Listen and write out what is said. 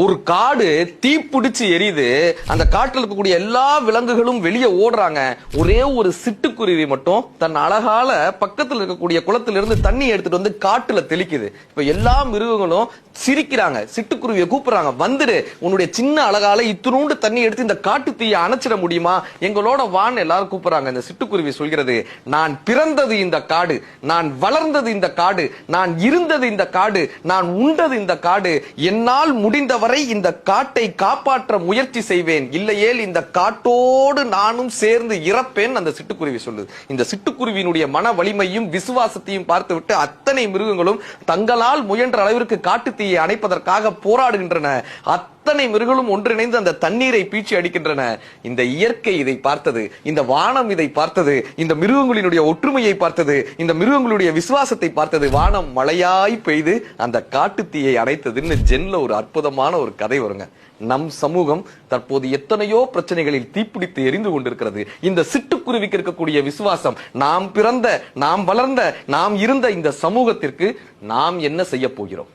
ஒரு காடு தீப்பிடிச்சு எரியுது அந்த காட்டில் இருக்கக்கூடிய எல்லா விலங்குகளும் வெளியே ஓடுறாங்க. ஒரே ஒரு சிட்டுக்குருவி மட்டும் தன் அழகால பக்கத்துல இருக்கக்கூடிய குளத்துல இருந்து தண்ணி எடுத்துட்டு வந்து காட்டுல தெளிக்குது. இப்ப எல்லா மிருகங்களும் சிரிக்கிறாங்க. சிட்டுக்குருவியை கூப்பிடுறாங்க. வந்துடு உன்னுடைய சின்ன அழகால இத்தினூண்டு தண்ணி எடுத்து இந்த காட்டு தீயை அணைச்சிட முடியுமா? எங்களோட வான் எல்லாரும் கூப்பிடுறாங்க. இந்த சிட்டுக்குருவி சொல்கிறது நான் பிறந்தது இந்த காடு நான் வளர்ந்தது இந்த காடு நான் இருந்தது இந்த காடு நான் உண்டது இந்த காடு என்னால் முடிந்தவர் இந்த காட்டை காப்பாற்ற முயற்சி செய்வேன். இல்லையேல் இந்த காட்டோடு நானும் சேர்ந்து இறப்பேன் அந்த சிட்டுக்குருவி சொல்லுது. இந்த சிட்டுக்குருவியினுடைய மன வலிமையும் விசுவாசத்தையும் பார்த்துவிட்டு அத்தனை மிருகங்களும் தங்களால் முயன்ற அளவிற்கு காட்டு தீயை அணைப்பதற்காக போராடுகின்றன. அத்தனை மிருகங்களும் ஒன்றிணைந்து அந்த தண்ணீரை பீச்சி அடிக்கின்றன. இந்த இயற்கை இதை பார்த்தது இந்த வானம் இதை பார்த்தது இந்த மிருகங்களினுடைய ஒற்றுமையை பார்த்தது இந்த மிருகங்களுடைய விசுவாசத்தை பார்த்தது. வானம் மழையாய் பெய்து அந்த காட்டு தீயை அடைத்ததுன்னு ஜென்ல ஒரு அற்புதமான ஒரு கதை வருங்க. நம் சமூகம் தற்போது எத்தனையோ பிரச்சனைகளில் தீப்பிடித்து எரிந்து கொண்டிருக்கிறது. இந்த சிட்டுக்குருவிக்கு இருக்கக்கூடிய விசுவாசம் நாம் பிறந்த நாம் வளர்ந்த நாம் இருந்த இந்த சமூகத்திற்கு நாம் என்ன செய்ய போகிறோம்?